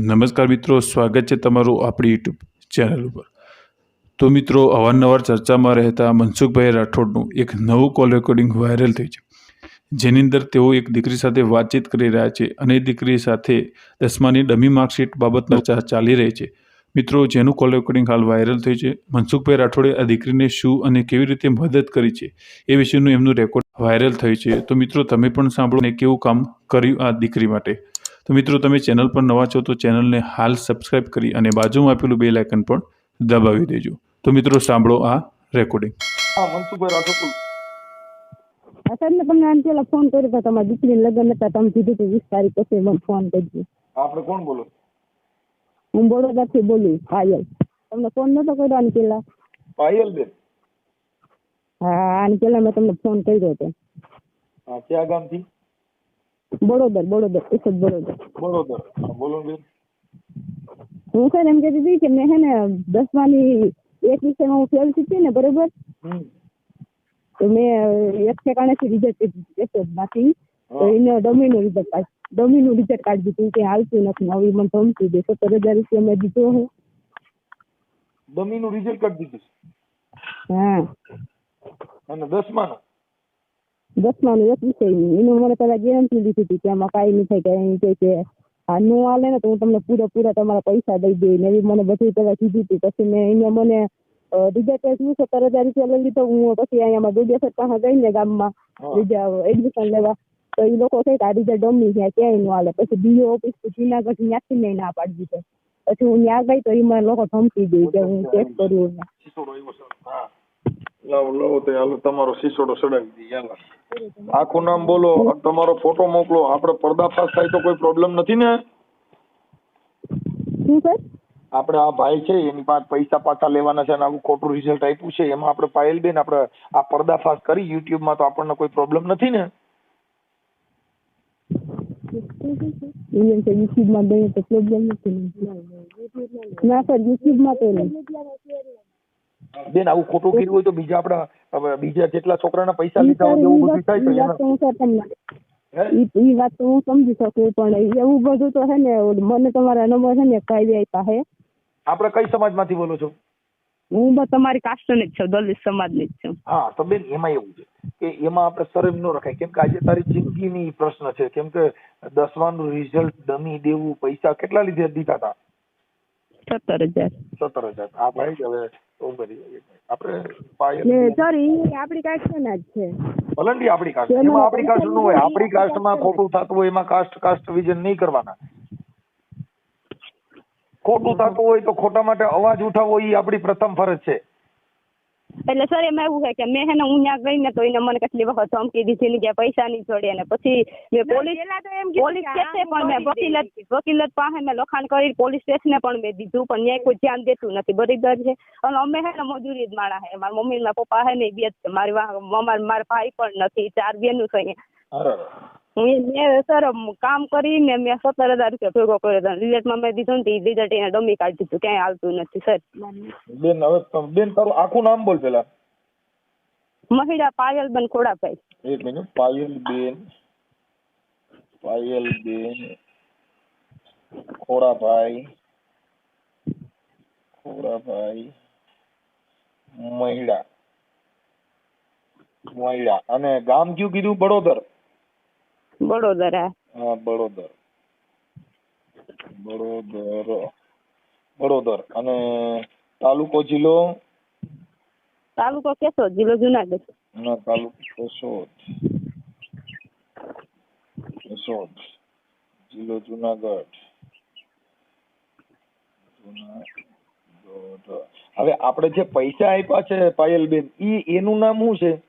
નમસ્કાર મિત્રો, સ્વાગત છે તમારું આપણી યુટ્યુબ ચેનલ ઉપર. તો મિત્રો, અવારનવાર ચર્ચામાં રહેતા મનસુખભાઈ રાઠોડનું એક નવું કોલ રેકોર્ડિંગ વાયરલ થઈ છે. જેની અંદર તેઓ એક દીકરી સાથે વાતચીત કરી રહ્યા છે અને દીકરી સાથે દસમાની ડમી માર્કશીટ બાબતનો ચાલી રહી છે. મિત્રો, જેનું કોલ રેકોર્ડિંગ હાલ વાયરલ થયું છે. મનસુખભાઈ રાઠોડે આ દીકરીને શું અને કેવી રીતે મદદ કરી છે એ વિશેનું એમનું રેકોર્ડ વાયરલ થયું છે. તો મિત્રો, તમે પણ સાંભળો ને કેવું કામ કર્યું આ દીકરી માટે? તો મિત્રો તમે ચેનલ પર નવા છો તો ચેનલને હાલ સબસ્ક્રાઇબ કરી અને બાજુમાં આપેલું બે લાયકન પણ દબાવી દેજો. તો મિત્રો સાંભળો આ રેકોર્ડિંગ તમને આને પેલા ફોન કર્યો હતો તમારા દીકરીને લગ્ન હતા તમે કીધું હતું વીસ તારીખ પછી મને ફોન કરજો. આપણે કોણ બોલો? હું બરોડાથી બોલું પાયલ. તમને ફોન નતો કર્યો આની પેલા પાયલ બેન. હા આની પેલા મેં તમને ફોન કર્યો હતો. હા ક્યાં ગામથી? બરોદર બરોબર એક જ બરોબર. બરોબર. બોલો બેન. હું સર એમ કહેતી હતી કે મેં હે ને દસમાની એક વિષયમાં હું ફેલ થઈ ને બરોબર? તો મેં એક ઠેકાણેથી રિઝલ્ટ એસોદમાંથી તો. એને ડમીનું રિઝલ્ટ કાઢ ડમીનું રિઝલ્ટ કાઢી દીધું કે હાલતું નથી હવે મને ધમકી દે. સત્તર હજાર રૂપિયા મેં દીધો હું. દમીનું રિઝલ્ટ કાઢી દીધું હા. અને દસમાનું? દસમાનું એક વિષયનું એનું મને પેલા ગેરંટી લીધી હતી કે આમાં કાંઈ નહીં થાય કે કે આ નો હાલે ને તો હું તમને પૂરા પૂરા તમારા પૈસા દઈ દઈ ને એવી મને બધું પેલા કીધી હતી પછી મેં એને મને રિઝલ્ટનું સત્તર હજાર રૂપિયા લઈ લીધો હું પછી અહીંયા દુડિયા સર પાસે ગઈ ને ગામમાં. બીજા એડમિશન લેવા તો એ લોકો કહે કે આ રિઝલ્ટ ડમી ગયા ક્યાંય નો હાલે પછી બીજો ઓફિસ જુનાગઢ ત્યાંથી મેં ના પાડી દીધો પછી હું ત્યાં ગઈ તો એ મને લોકો ધમકી ગઈ કે હું ચેક કરું લાવો લાવો તો હાલો તમારો શીશોડો સડાવી દઈએ હાલો. આખું નામ બોલો તમારો ફોટો મોકલો. આપણે પર્દાફાશ થાય તો કોઈ પ્રોબ્લેમ નથી ને? શું સર? આપણે આ ભાઈ છે એની પાસે પૈસા પાછા લેવાના છે અને આવું ખોટું રિઝલ્ટ આપ્યું છે. એમાં આપણે પાયલ બેન આપણે આ પર્દાફાશ કરી યુટ્યુબમાં તો આપણને કોઈ પ્રોબ્લેમ નથી ને? એમ છે યુટ્યુબમાં ગઈ તો પ્રોબ્લેમ નથી ના? સર યુટ્યુબમાં તો બેન આવું ખોટું કર્યું હોય તો બીજા આપણા બીજા જેટલા છોકરાના પૈસા લીધા હોય એવું બધું થાય તો એ વાત તો હું હે? હું સમજી શકું પણ એવું બધું તો છે ને મને તમારા નંબર છે ને કાઢી આપ્યા હે. આપણે કઈ સમાજમાંથી બોલો છો? હું તમારી કાસ્ટની જ છું દલિત સમાજની જ છું. હા તો બેન એમાં એવું છે કે એમાં આપણે શરમ ન રખાય. કેમ કે આજે તારી જિંદગીની પ્રશ્ન છે. કેમ કે દસમાનું રિઝલ્ટ દમી દેવું પૈસા કેટલા લીધે દીધા હતા સત્તર હજાર. સત્તર હજાર. આ ભાઈ હવે આપણે સર ઈ આપણી કાસ્ટના જ છે. ભલંડી આપણી કાસ્ટ એમાં એમાં આપણી કાસ્ટનું હોય. આપણી કાસ્ટમાં ખોટું થતું હોય એમાં કાસ્ટ કાસ્ટ વિઝન નહીં કરવાના. ખોટું થતું હોય તો ખોટા માટે અવાજ ઉઠાવવો એ આપણી પ્રથમ ફરજ છે. એટલે સર એમાં એવું છે કે મેં હે ને હું ત્યાં ગઈ ને તો એને મને કેટલી વખત ધમકી દીધી ને કે પૈસા નહીં જોડે ને પછી મેં પોલીસ પોલીસ સ્ટેશને પણ મેં વકીલત વકીલત પાસે મેં લખાણ કરી પોલીસ સ્ટેશને પણ મેં દીધું પણ ન્યાય કોઈ ધ્યાન દેતું નથી બધી દર છે. અને અમે હે ને મજૂરી જ માણા હે મારા મમ્મી મારા પપ્પા હે ને બે જ છે મારી મારા મારા ભાઈ પણ નથી ચાર બેનું છે અહીંયા. મેં સર કામ કરીને મેં સત્તર હજાર રૂપિયા ભેગો કર્યો હતો. રિઝલ્ટમાં મેં દીધું ને તો રિઝલ્ટ એને ડમી કાઢી દીધું. ક્યાંય હાલતું નથી સર. બેન હવે તમે- બેન તારું આખું નામ બોલ પેલા. મહિલા પાયલબેન ખોડાભાઈ. એક મિનિટ પાયલ બેન પાયલ બેન ખોડાભાઈ. ખોડાભાઈ મહિડા મહિડા અને ગામ કયું કીધું? બડોદર. વડોદરા હા બડોદર. બડોદર બડોદર. અને તાલુકો જિલ્લો? તાલુકો કેશોદ જિલ્લો જુનાગઢ. ના તાલુકો કેશોદ. કેશોદ. જિલ્લો જુનાગઢ. જુનાગઢ. હવે આપણે જે પૈસા આપ્યા છે પાયલબેન ઈ એનું નામ શું છે?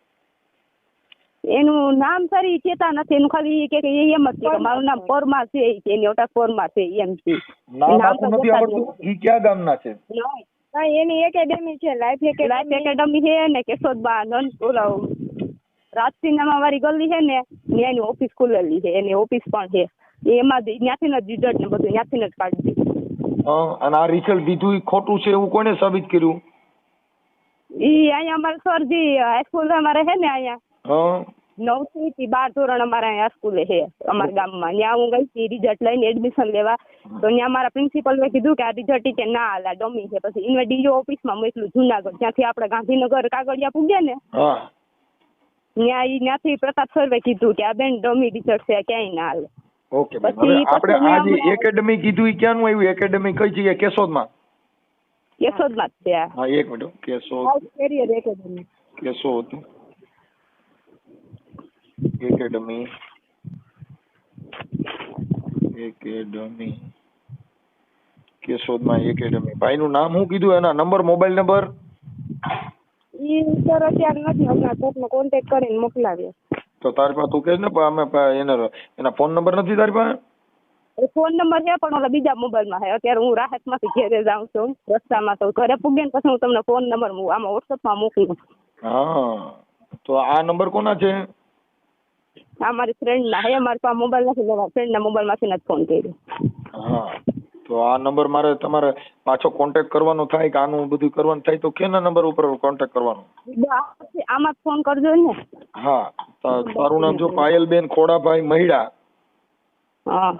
એનું નામ સર ચેતા નથી. એનું ખાલી કે એમ જ છે કે મારું નામ પરમા છે એની ઓટા પરમા છે એમ છે. નામ નામ તો આખું નથી આવડતું. ઈ ક્યાં ગામના છે? એની એકેડેમી છે લાઈફ લાઈફ એકેડેમી છે ને કેશોદમાં નંદ ઓલા રાજસિંહનામાં વાળી ગલી છે ને એની ઓફિસ ખુલેલી છે. એની ઓફિસ પણ છે. એમાં ત્યાંથી જ રિઝલ્ટ ને બધું ત્યાંથી જ કાઢી દીધું અને આ રિઝલ્ટ દીધું ખોટું છે એવું કોને સાબિત કર્યું? ઈ અહીંયા અમારા સરજી હાઈસ્કૂલ અમારે છે ને અહીંયા નવથી થી બાર ધોરણ અમારા અહીંયા સ્કૂલે છે અમારા ગામમાં. ત્યાં હું ગઈ હતી રિઝલ્ટ લઈને એડમિશન લેવા. તો ત્યાં મારા પ્રિન્સિપલે કીધું કે આ રિઝલ્ટ કે ના હાલ આ ડમી છે. પછી ઇન્વે ડીઓ ઓફિસમાં મોકલું જુનાગઢ. ત્યાંથી આપણે ગાંધીનગર કાગળિયા પૂગ્યા ને હા. ત્યાં ઈ ત્યાંથી પ્રતાપ સર્વે કીધું કે આ બેન ડમી રિઝલ્ટ છે ક્યાંય ના હાલે. ઓકે બેન. પછી- હવે આપણે પછી આ જે મેં- એકેડમી કીધું એ ક્યાંનું આવ્યું? એકેડમી કઈ જગ્યાએ? કેશોદમાં? યશોદમાં જ છે. આ હા એક મિનિટ હો. કેશોદ. કેશોદ. એકેડમી એકેડમી કેશોદમાં એકેડમી ભાઈનું નામ શું કીધું? એના નંબર મોબાઈલ નંબર ઈ સર અત્યારે નથી હમણાં. કોકનો કોન્ટેક્ટ કરીને મોકલાવ્યો તો તારી પાસે તું કે ને પણ અમે એને એના ફોન નંબર નથી તારી પાસે? ફોન નંબર છે પણ ઓલા બીજા મોબાઈલમાં છે. અત્યારે હું રાહતમાંથી ઘેરે જાઉં છું રસ્તામાં તો ઘરે પૂગે ને પછી હું તમને ફોન નંબર આમાં વોટ્સઅપમાં મોકલું. હા. તો આ નંબર કોના છે? આ મારી ફ્રેન્ડના હે મારી પાસે મોબાઈલ નથી લેવા ફ્રેન્ડ ના મોબાઈલમાંથી નથી ફોન કર્યો. હા તો આ નંબર મારે તમારે પાછો કોન્ટેક્ટ કરવાનો થાય કે આનું બધું કરવાનું થાય તો કેના નંબર ઉપર કોન્ટેક્ટ કરવાનો? આમાં ફોન કરજો ને. હા તારું નામ જો પાયલબેન ખોડાભાઈ મહિડા. હા.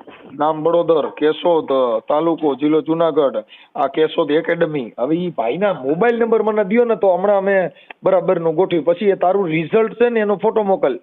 નામ બડોદર કેશોદ તાલુકો જિલ્લો જુનાગઢ. આ કેશોદ એકેડમી હવે એ ભાઈના મોબાઈલ નંબર મને દયો ને તો હમણાં અમે બરાબરનું ગોઠવ્યું. પછી એ તારું રિઝલ્ટ છે ને એનો ફોટો મોકલ.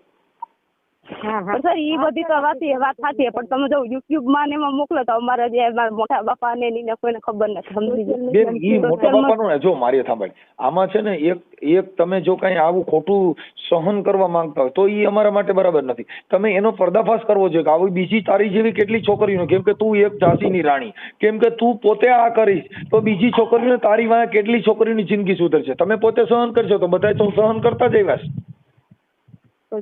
સર એ બધી તો વાત વાત સાચી પણ તમે જો યુટ્યુબમાં ને એમાં મોકલો તો અમારા જે મોટા બાપા ને એને કોઈને ખબર નથી સમજી જાય. બેન ઈ મોટા બાપાનું ને જો મારી સાંભળ. આમાં છે ને એક એક તમે જો કઈ આવું ખોટું સહન કરવા માંગતા હોય તો ઈ અમારા માટે બરાબર નથી. તમે એનો પર્દાફાશ કરવો જોઈએ કે આવી બીજી તારી જેવી કેટલી છોકરીઓ કેમ કે તું એક ઝાંસીની રાણી કેમ કે તું પોતે આ કરીશ તો બીજી છોકરીઓ તારી વાંહે કેટલી છોકરીની જિંદગી સુધરશે? તમે પોતે સહન કરશો તો બધા તો સહન કરતા જ આવ્યા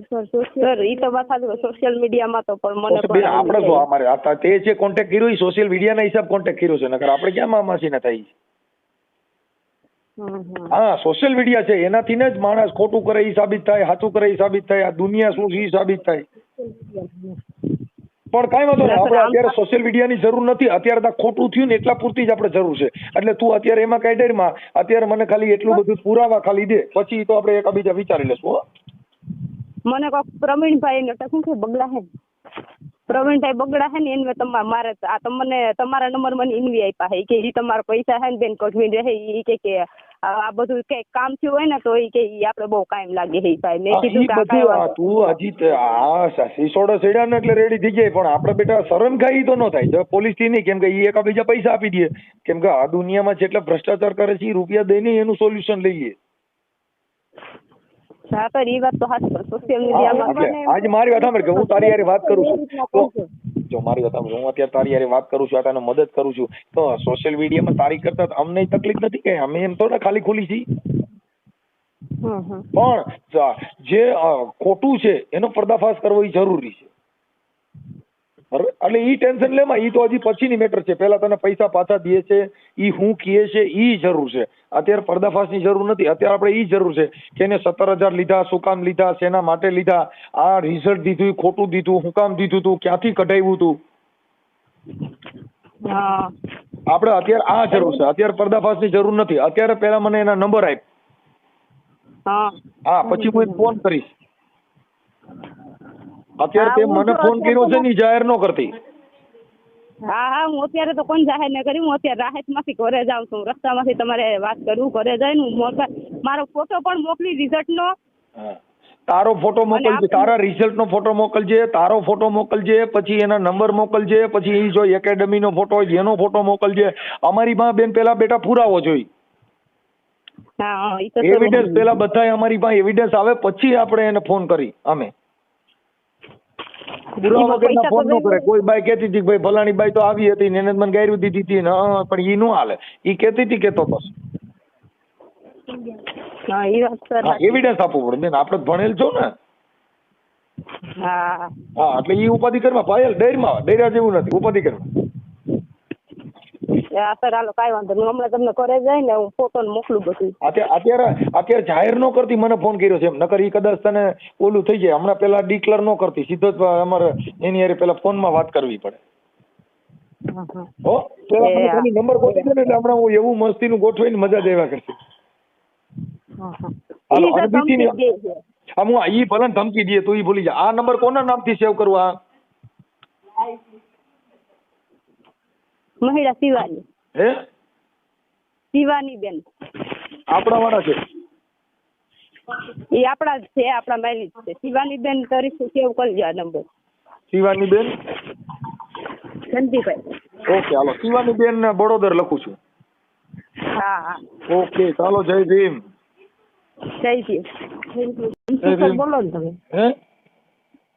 છે સર ઈ તો વાત સાચી સોશિયલ મીડિયામાં તો પણ મને પણ આપણે જો અમારે આ તે જે કોન્ટેક્ટ કર્યો એ સોશિયલ મીડિયાના હિસાબ કોન્ટેક્ટ કર્યો છે નકર આપણે ક્યાં મામાસીને થાય હમ, હમ. હા સોશિયલ મીડિયા છે એનાથી ને જ માણસ ખોટું કરે એ સાબિત થાય સાચું કરે એ સાબિત થાય આ દુનિયા શું છે એ સાબિત થાય. પણ કઈ વાંધો નહીં આપણે અત્યારે સોશિયલ મીડિયાની જરૂર નથી અત્યારે તો ખોટું થયું ને એટલા પૂરતી જ આપણે જરૂર છે. એટલે તું અત્યારે એમાં કઈ ડરમાં અત્યારે મને ખાલી એટલું બધું પુરાવા ખાલી દે પછી તો આપણે એકાબીજા વિચારી લેશું હો. મને કોક પ્રવીણભાઈ ને શું કે બગડા હે. પ્રવીણભાઈ બગડા હે ને એને તમારે મારે આ તમને તમારા નંબર મને ઇન્વી આપ્યા હે. કે એ તમારા પૈસા હે ને બેન કઢવીને રહે. એ કે કે આ બધું કંઈક કામ થયું હોય ને તો એ કે ઈ આપણે બહુ કાયમ લાગે હે ભાઈ. મેં કીધું કે આ કાંઈ તું હજી આ સિસોડા સેડા ને એટલે રેડી થઈ જાય. પણ આપણે બેટા શરમ ખાઈ તો ન થાય. જો પોલીસથી નહીં કેમ કે એ એકા બીજા પૈસા આપી દે. કેમ કે આ દુનિયામાં જેટલા ભ્રષ્ટાચાર કરે છે એ રૂપિયા દઈને એનું સોલ્યુશન લઈએ. હા તો ઈ વાત તો સાચી પણ સોશિયલ મીડિયામાં આજ મારી વાત સાંભળ કે હું તારી હારે વાત કરું છું. જો મારી વાત સાંભળ હું અત્યારે તારી હારે વાત કરું છું આ તને મદદ કરું છું. તો સોશિયલ મીડિયામાં તારી કરતા અમને તકલીફ નથી કે અમે એમ તો ખાલી ખુલી છીએ હમ પણ જે ખોટું છે એનો પર્દાફાશ કરવો એ જરૂરી છે. એટલે ઈ ટેન્શન લેમાં. ઈ તો હજી પછીની મેટર છે. પહેલા તને પૈસા પાછા દે છે ઈ હું કીએ છે ઈ જરૂર છે. અત્યારે પર્દાફાશની જરૂર નથી. અત્યારે આપણે ઈ જરૂર છે કે એને સત્તર હજાર લીધા શું કામ લીધા શેના માટે લીધા આ રિઝલ્ટ દીધું ખોટું દીધું હું કામ દીધું તું ક્યાંથી કઢાવ્યું તું? આપણે અત્યારે આ જરૂર છે. અત્યારે પર્દાફાશની જરૂર નથી. અત્યારે પેલા મને એના નંબર આપ હા. પછી હું ફોન કરીશ. અત્યારે તે મને ફોન કર્યો છે ને જાહેર ન કરતી. હા હા હું અત્યારે તો કોઈ જાહેર ન કરી હું અત્યારે રાહતમાંથી ઘરે જાઉં છું. રસ્તામાંથી તમારે વાત કરું ઘરે જઈને હું મારો ફોટો પણ મોકલી રિઝલ્ટનો. તારો ફોટો મોકલજે તારા રિઝલ્ટ નો ફોટો મોકલજે તારો ફોટો મોકલજે પછી એના નંબર મોકલજે પછી એ જો એકેડમી નો ફોટો હોય એનો ફોટો મોકલજે. અમારી માં બેન પેલા બેટા પુરાવો જોઈ. એવિડન્સ પેલા બધા અમારી પાસે એવિડન્સ આવે પછી આપણે એને ફોન કરી અમે. પુરાવા વગરના ફોન કરે. કોઈ બાઈ કહેતી હતી કે ભાઈ ફલાણી બાઈ તો આવી હતી ને એને મને ગાયરું દીધી હતી ને પણ ઈ નો હાલે. ઈ કહેતી હતી કેતો તો હા ઈ વાત સર. એવિડન્સ આપવું પડે. બેન આપણે ભણેલ છો ને. હા. હા એટલે ઈ ઉપાધિ કરવા પાયલ ડેરમાં ડેરા જેવું નથી. ઉપાધિ કરવા સર હાલો કાંઈ વાંધો નહીં. હમણાં તમને ઘરે જઈને હું ફોટો મોકલું બધું. અત્યારે અત્યારે અત્યારે જાહેર ન કરતી મને ફોન કર્યો છે એમ. નકર એ કદાચ તને ઓલું થઈ જાય. હમણાં પેલા ડિક્લેર ન કરતી. સીધો જ અમારે એની હારે પેલા ફોનમાં વાત કરવી પડે. હા હા હો? પેલા મને ખાલી નંબર ગોતી દે ને એટલે હમણાં હું એવું મસ્તીનું ગોઠવીને મજા હા હા હાલો, ઈ સર અને બીજીની- complete ગઈ છે. હા હું ઈ ભલે ધમકી દે તો ઈ ભૂલી જા આ નંબર કોના નામથી સેવ કરવા મહિલા શિવાની. હે? શિવાની બેન. આપણા વાળા છે? એ આપણા જ છે આપણા માયલી જ છે. શિવાની બેન તરીકે સેવ કરજો આ નંબર. શિવાની બેન? સંજીભાઈ ઓકે હાલો. શિવાની બેન ને બડોદર લખું છું. હા હા. ઓકે ચાલો જય ભીમ. જય ભીમ. થેન્ક સર બોલો ને તમે. હે?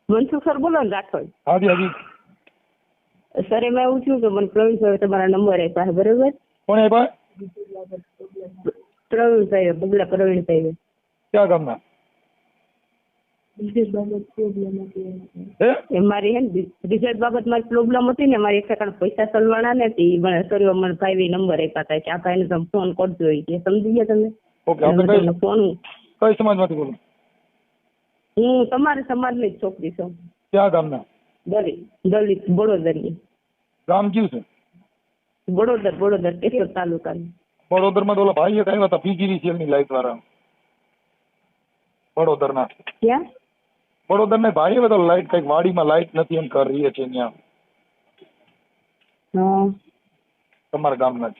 મનસુખ સર બોલો ને રાઠોડ હાજી હાજી. સર એમાં એવું થયું કે મને પ્રવીણભાઈ તમારા નંબર આપ્યા બરોબર? કોણ આપ્યા? પ્રવીણભાઈ બગલા પ્રવીણભાઈ ક્યાં ગામના? મારી હે ને રિઝલ્ટ બાબત મારી પ્રોબ્લેમ હતી ને મારી એક પૈસા સલવાના ને તે ઈ મને સર મને ભાઈ નંબર આપ્યા હતા કે આ ભાઈને તમે ફોન કરજો એ સમજી ગયા તમે? ઓકે આપણે કઈ ફોન કઈ સમાજમાંથી બોલો? હું તમારા સમાજની જ છોકરી છું. ક્યાં ગામના? દલિત દલિત બડોદરી. ગામ કયું છે? બડોદર બડોદર કેશોદ તાલુકાનું. વડોદરમાં તો ઓલા ભાઈ એક આવ્યા હતા પીજીવીસીએલની લાઈટ વાળા. વડોદરના ક્યાં? બડોદર ને ભાઈ આવ્યા હતા લાઈટ કંઈક વાડીમાં લાઈટ નથી એમ કરી છે ત્યાં. તમારા ગામના જ.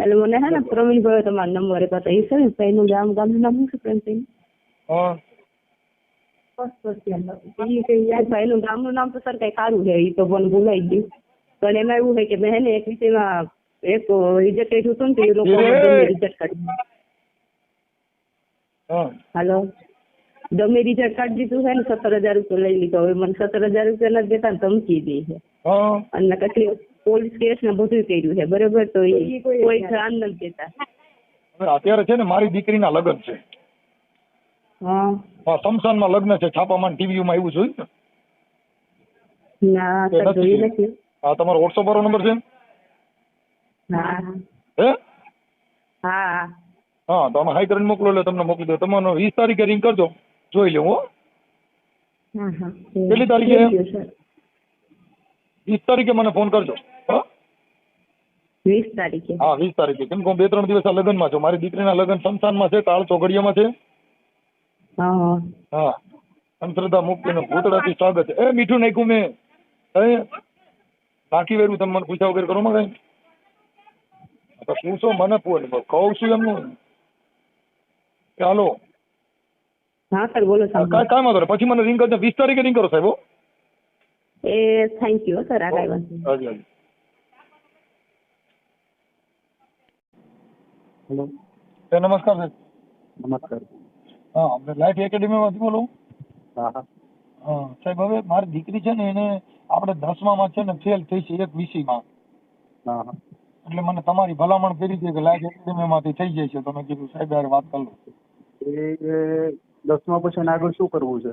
એટલે મને હે ને પ્રવીણભાઈ તમારો નંબર આપ્યા હતા. એ છે ને ભાઈનું ગામ ગામનું નામ શું છે પ્રેમભાઈ હા. ગામનું નામ તો સર કઈ સારું છે એ તો મને ભૂલાઈ ગયું. પણ એમાં એવું હોય કે મેં ને એક વિષયમાં એક રિજેક્ટ કર્યું હતું ને તો એ લોકો રિજેક્ટ કાઢી હાલો? ગમે રિઝલ્ટ કાઢી દીધું છે ને સત્તર હજાર રૂપિયા લઈ લીધો. હવે મને સત્તર હજાર રૂપિયા નથી દેતા ને ધમકી દે છે. અને કેટલી પોલીસ કેસ ને બધું કર્યું છે બરોબર? તો એ કોઈ ધ્યાન નથી દેતા. અત્યારે છે ને મારી દીકરીના લગ્ન છે. હા. હા શમશાનમાં લગ્ન છે છાપામાં ટીવી માં એવું જોયું ને ના તો. જોયું નથી. હા તમારો વોટ્સઅપ વાળો નંબર છે? હા. હે? હા. હા તો અમે હાઈ કરીને મોકલો એટલે તમને મોકલી દો તમારો વીસ તારીખે રિંગ કરજો. જોઈ લેવું હો. કેટલી તારીખે? વીસ તારીખે મને ફોન કરજો હા. વીસ તારીખે. હા વીસ તારીખે. કેમ કે હું બે ત્રણ દિવસ આ લગ્નમાં છું. મારી દીકરીના લગ્ન સંસ્થાનમાં છે તાળ ચોઘડિયામાં છે. હા. હા. હા અંધશ્રદ્ધા મુક્તિનું ભૂતળાથી સ્વાગત એ મીઠું નાખ્યું મેં. હે? નાખી વેરું તમે મને પૂછ્યા વગર કરો માં કઈ? શું પૂછો મને પૂછ. કહું છું એમનું. ચાલો હા સર બોલો સાહેબ કાંઈ વાંધો નહીં. પછી મને રિંગ કરજો. વીસ તારીખે રિંગ કરો સાહેબ એ થેન્ક યુ સર આ કાંઈ વાંધો હાજી હાજી. હેલો. નમસ્કાર સાહેબ. નમસ્કાર. હા આપણે લાઈફ એકેડેમીમાંથી બોલો. હા હા. હા સાહેબ હવે મારી દીકરી છે ને એને આપણે દસમામાં છે ને ફેલ થઈ છે એક વિષયમાં. હા હા. એટલે મને તમારી ભલામણ કરી હતી કે લાઈફ એકેડમીમાંથી થઈ જાય છે. તો મેં કીધું સાહેબ યાર વાત કરું એ દસમા પછી એને આગળ શું કરવું છે?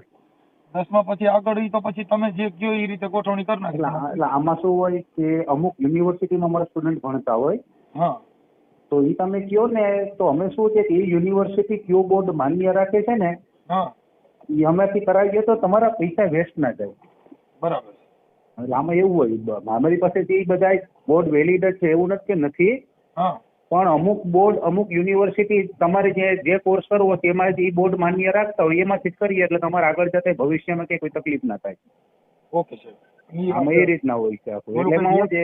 દસમા પછી આગળ તો પછી તમે જે કયો એ રીતે ગોઠવણી કરી નાખી. એટલે આમાં શું હોય કે અમુક યુનિવર્સિટીમાં અમારા સ્ટુડન્ટ ભણતા હોય. હા. તો એ તમે કયો ને તો અમે શું છે કે એ યુનિવર્સિટી કયો બોર્ડ માન્ય રાખે છે ને એ અમેથી કરાવીએ તો તમારા પૈસા વેસ્ટ ના જાય. બરાબર. એટલે આમાં એવું હોય અમારી પાસે જે બધા બોર્ડ વેલિડ જ છે એવું નથી કે નથી. પણ અમુક બોર્ડ અમુક યુનિવર્સિટી તમારે જે જે કોર્સ કરવો એમાં જે બોર્ડ માન્ય રાખતા હોય એમાંથી જ કરીએ એટલે તમારે આગળ જતા ભવિષ્યમાં કે કોઈ તકલીફ ના થાય. Okay sir. આમાં એ રીતના હોય છે આખું. એટલે એમાં છે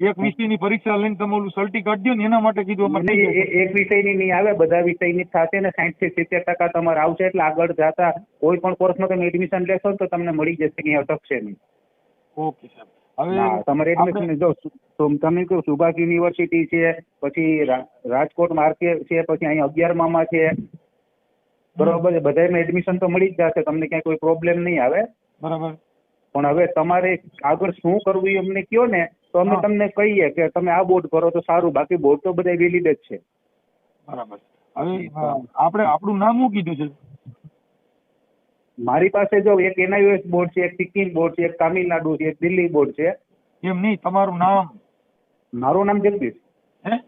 એક વિષયની પરીક્ષા લઈને તમે ઓલું સર્ટી કાઢી દો ને એના માટે કીધું અમારે. એક વિષયની નહીં આવે બધા વિષયની થશે ને સાઈઠથી સિત્તેર ટકા તમારે આવશે એટલે આગળ જતા કોઈ પણ કોર્સમાં તમે એડમિશન લેશો તો તમને મળી જશે કે અટકશે નહીં. ઓકે સાહેબ. હવે તમારે એડમિશન જો તમે કહો સુભાષ યુનિવર્સિટી છે પછી રાજકોટ માર્કેટ છે પછી અહીંયા અગિયારમામાં છે. બરોબર બધામાં એડમિશન તો મળી જ જશે તમને ક્યાંય કોઈ પ્રોબ્લેમ નહીં આવે. બરાબર. પણ હવે તમારે આગળ શું કરવું એ અમને કયો ને તો અમે તમને કહીએ કે તમે આ બોર્ડ કરો તો સારું બાકી બોર્ડ તો બધા વેલિડ જ છે. બરાબર. હવે આપણે આપણું નામ શું કીધું છે? મારી પાસે જો એક એનઆઈઓએસ બોર્ડ છે એક સિક્કિમ બોર્ડ છે એક તામિલનાડુ છે એક દિલ્હી બોર્ડ છે. એમ નહીં તમારું નામ? મારું નામ જગદીશ. હે?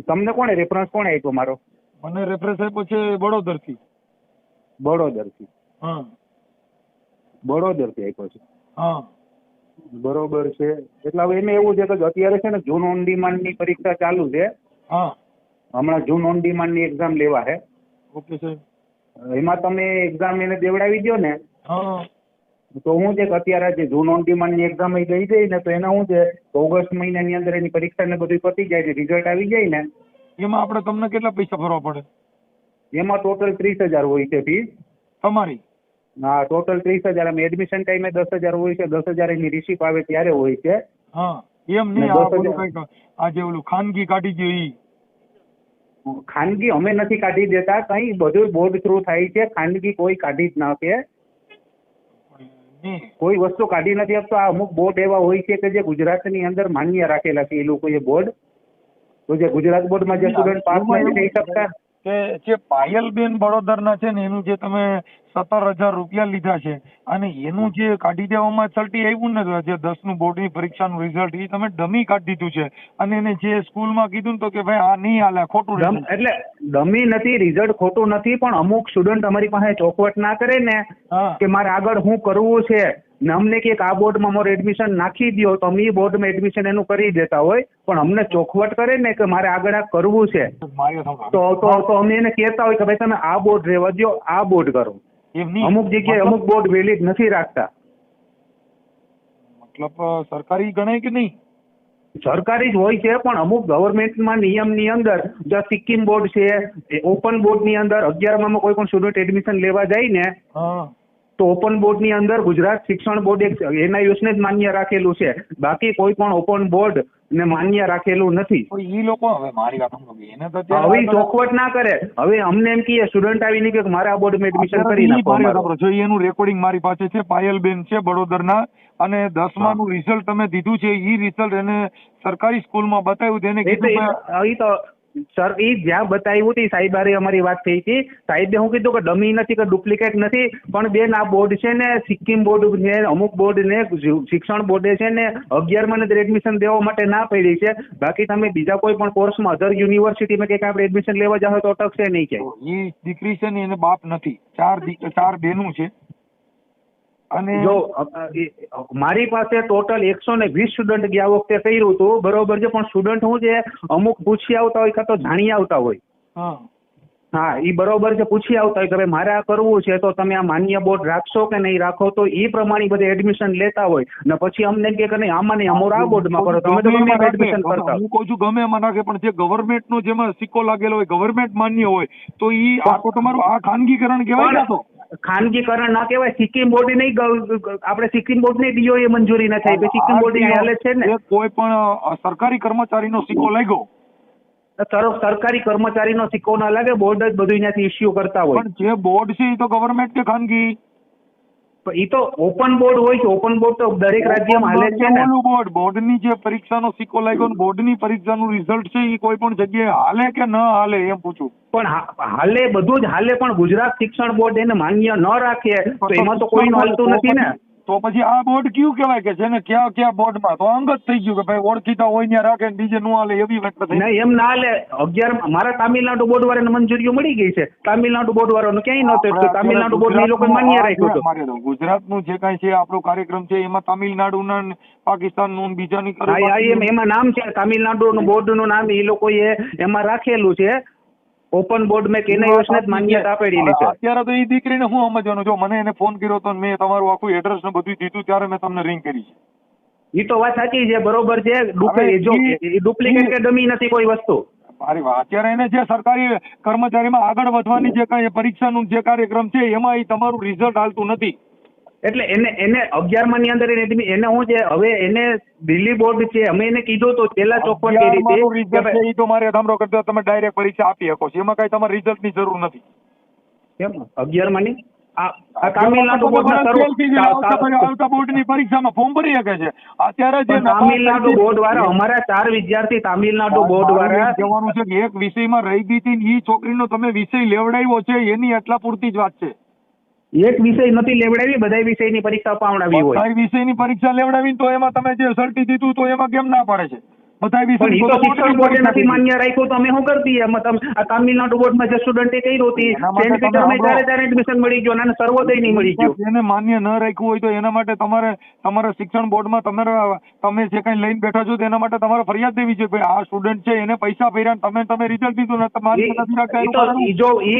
તમને કોણે રેફરન્સ કોણે આપ્યો મારો? મને રેફરન્સ આપ્યો છે બડોદરથી. બડોદરથી. હા. બડોદરથી આપ્યો છે. હા. બરોબર છે. એટલે હવે એને એવું છે કે અત્યારે છે ને જૂન ઓન ડિમાન્ડની પરીક્ષા ચાલુ છે. હા. હમણાં જૂન ઓન ડિમાન્ડની એક્ઝામ લેવા છે. ઓકે સર એમાં તમે એક્ઝામ એને દેવડાવી દો ને. હા. તો હું છે કે અત્યારે જે જૂન ઓન ડિમાન્ડની એક્ઝામ ગઈ ગઈ ને તો એના શું છે ઓગસ્ટ ઓગસ્ટ મહિનાની અંદર એની પરીક્ષા ને બધું પતી જાય છે રિઝલ્ટ આવી જાય ને. એમાં આપણે તમને કેટલા પૈસા ભરવા પડે? એમાં ટોટલ ત્રીસ હજાર હોય છે ફી તમારી? હા ટોટલ ત્રીસ હજાર. અમે એડમિશન ટાઈમે દસ હજાર હોય છે. દસ હજાર એની રિસીપ આવે ત્યારે હોય છે. હા એમ નહીં આ બધું કંઈક આ જે ઓલું ખાનગી કાઢી ગયું ઈ. ખાનગી અમે નથી કાઢી દેતા કઈ બધું બોર્ડ થ્રુ થાય છે. ખાનગી કોઈ કાઢી જ ના કે કોઈ વસ્તુ કાઢી નથી આપતો. આ અમુક બોર્ડ એવા હોય છે કે જે ગુજરાતની અંદર માન્ય રાખેલા છે એ લોકોએ બોર્ડ તો જે ગુજરાત બોર્ડમાં જે સ્ટુડન્ટ પાસ નથી થઈ શકતા. કે જે પાયલબેન બળોદરના છે ને એનું જે તમે સત્તર હજાર રૂપિયા લીધા છે અને એનું જે કાઢી દેવામાં ચલટી આવ્યું ને જે દસનું બોર્ડની પરીક્ષાનું રિઝલ્ટ એ તમે ડમી કાઢી દીધું છે. અને એને જે સ્કૂલમાં કીધું તો કે ભાઈ આ નહીં હાલે ખોટું એટલે ડમી નથી રિઝલ્ટ ખોટું નથી પણ અમુક સ્ટુડન્ટ અમારી પાસે ચોખવટ ના કરે ને કે મારે આગળ હું કરવું છે. ને અમને કે આ બોર્ડમાં મારું એડમિશન નાખી દો તો અમે એ બોર્ડમાં એડમિશન એનું કરી દેતા હોય. પણ અમને ચોખવટ કરે ને કે મારે આગળ આ કરવું છે. તો તો તો અમે એને કહેતા હોય કે ભાઈ તમે આ બોર્ડ રહેવા દો આ બોર્ડ કરો. અમુક જગ્યાએ અમુક બોર્ડ વેલિડ નથી રાખતા. મતલબ સરકારી ગણાય કે નહીં? સરકારી જ હોય છે પણ અમુક ગવર્મેન્ટમાં નિયમની અંદર જો સિક્કિમ બોર્ડ છે એ ઓપન બોર્ડની અંદર અગિયારમાં કોઈ પણ સ્ટુડન્ટ એડમિશન લેવા જાય ને તો ઓપન બોર્ડની અંદર ગુજરાત શિક્ષણ બોર્ડ એક એનઆઈયુસને જ માન્ય રાખેલું છે. બાકી કોઈ પણ ઓપન બોર્ડ ને માન્ય રાખેલું નથી. લોકો હવે મારી વાત એને તો હવે ચોખવટ ના કરે. હવે અમને એમ કહીએ સ્ટુડન્ટ આવીને કે મારે બોર્ડમાં એડમિશન કરી નાખો. જો એનું રેકોર્ડિંગ મારી પાસે છે પાયલબેન છે બડોદરના અને દસમા નું રિઝલ્ટ તમે દીધું છે ઈ રિઝલ્ટ એને સરકારી સ્કૂલમાં બતાવ્યું તેને કીધું એ- તો સર એ જ્યાં બતાવ્યું હતી સાહેબ અમારી વાત થઈ હતી. સાહેબે હું કીધું કે ડમી નથી, કે ડુપ્લિકેટ નથી, પણ બેન આ બોર્ડ છે ને, સિક્કિમ બોર્ડ ને, અમુક બોર્ડ ને શિક્ષણ બોર્ડે છે ને, અગિયારમાં ને એડમિશન દેવા માટે ના પડી છે. બાકી તમે બીજા કોઈ પણ કોર્સમાં અધર યુનિવર્સિટીમાં કંઈક આપણે એડમિશન લેવા જાઓ તો અટકશે નહીં કે એ દીકરી છે ને, એને બાપ નથી. ચાર ચાર બેનું છે. અને જો મારી પાસે ટોટલ એકસો ને વીસ સ્ટુડન્ટ ગયા વખતે કર્યું હતું બરોબર છે પણ સ્ટુડન્ટ હું છે અમુક પૂછી આવતા હોય કાં તો જાણી આવતા હોય. હા. એ બરોબર છે પૂછી આવતા હોય કે ભાઈ મારે આ કરવું છે તો તમે આ માન્ય બોર્ડ રાખશો કે નહીં રાખો તો એ પ્રમાણે બધે એડમિશન લેતા હોય. ને પછી અમને કે નહીં આમાં નહીં અમારું આ બોર્ડમાં કરો તમે તો ગમે ગમે એમાં એડમિશન કરતા હું કહું છું ગમે એમાં નાખે પણ જે ગવર્મેન્ટ નો જેમાં સિક્કો લાગેલો હોય ગવર્મેન્ટ માન્ય હોય તો એ આ તો તમારું આ ખાનગીકરણ કહેવાય તો? ખાનગીકરણ ના કહેવાય સિક્કિમ બોર્ડ નહીં આપણે સિક્કિમ બોર્ડની ડીઓ એ મંજૂરી ના થાય સિક્કિમ બોર્ડની હાલે છે ને. કોઈ પણ સરકારી કર્મચારીનો સિક્કો લાગ્યો? સર- સરકારી કર્મચારીનો સિક્કો ના લાગે બોર્ડ જ બધું ઇશ્યુ ઇસ્યુ કરતા હોય. પણ જે બોર્ડ છે એ તો ગવર્મેન્ટ કે ખાનગી? ઈ તો ઓપન બોર્ડ હોય છે ઓપન બોર્ડ તો દરેક રાજ્યમાં હાલે છે ને. બોર્ડ બોર્ડની જે પરીક્ષાનો સિક્કો લાગ્યો ને બોર્ડની પરીક્ષાનું રિઝલ્ટ છે એ કોઈ પણ જગ્યાએ હાલે કે ન હાલે એમ પૂછું. પણ હાલે બધું જ હાલે પણ ગુજરાત શિક્ષણ બોર્ડ એને માન્ય ન રાખે તો એમાં તો કોઈ હાલતું નથી ને. તો પછી આ બોર્ડ કયું કહેવાય કે જેને ક્યાં ક્યાં બોર્ડમાં તો અંગત થઈ ગયું કે ભાઈ ઓળખીતા હોય ત્યાં રાખે ને બીજે નું હાલે એવી વાત નથી એમ ના હાલે. અગિયાર મારા તામિલનાડુ બોર્ડ વાળાને મંજૂરીઓ મળી ગઈ છે. તામિલનાડુ બોર્ડ વાળાનું ક્યાંય નહોતું તામિલનાડુ બોર્ડ એ લોકો માન્ય રાખ્યું હતું. ગુજરાતનું જે કાંઈ છે આપણો કાર્યક્રમ છે એમાં તામિલનાડુ ને પાકિસ્તાનનું બીજાની એમાં નામ છે. તામિલનાડુ બોર્ડનું નામ એ લોકોએ એમાં રાખેલું છે. ઓપન બોર્ડ મેં કેને યોજના જ માન્યતા આપેલી છે. અત્યારે તો એ દીકરીને હું સમજવાનું? જો મને એને ફોન કર્યો તો મેં તમારું આખું એડ્રેસ ને બધું દીધું ત્યારે મેં તમને રિંગ કરી છે. એ તો વાત સાચી છે બરોબર છે ડુપ્લિકેટ કે ડમી નથી કોઈ વસ્તુ. મારી વાત અત્યારે એને જે સરકારી કર્મચારીમાં આગળ વધવાની જે કાંઈ પરીક્ષાનું જે કાર્યક્રમ છે એમાં એ તમારું રિઝલ્ટ હાલતું નથી. એટલે એને એને અગિયારમાં ની અંદર એને એને હું છે હવે એને દિલ્હી બોર્ડ છે અમે એને કીધું તો પેલા ચોપન કરી અગિયારમાનું હતી છે એ તો મારે સાંભળો કરતા તમે ડાયરેક્ટ પરીક્ષા આપી શકો છો. એમાં કઈ તમારે રિઝલ્ટની જરૂર નથી. કેમ? અગિયારમાં ની છે. છે એક વિષયમાં રહી ગઈ હતી એ છોકરીનો તમે વિષય લેવડાવ્યો છે એની એટલા પૂરતી જ વાત છે. એક વિષય નથી લેવડાવી બધા વિષયની પરીક્ષા પાવડાવી હોય. બધા વિષયની પરીક્ષા લેવડાવી તો એમાં તમે જે સર્ટી દીધું તો એમાં કેમ ના પાડે છે? બધા વિષય તો શિક્ષણ બોર્ડે નથી માન્ય રાખ્યું તો અમે શું કરતી? એમાં તમે આ તામિલનાડુ બોર્ડમાં જે સ્ટુડન્ટે કર્યું હતી સેન્ટ પીટરમાં ત્યારે ત્યારે એડમિશન મળી ગયો અને સર્વોદય નહીં મળી ગયો. એને માન્ય ન રાખ્યું હોય તો એના માટે તમારે તમારા શિક્ષણ બોર્ડમાં તમારા તમે જે કઈ લઈને બેઠા છો તો એના માટે તમારે ફરિયાદ દેવી છે ભાઈ આ સ્ટુડન્ટ છે એને પૈસા ભર્યા તમે તમે રિઝલ્ટ દીધું ને તમારે જો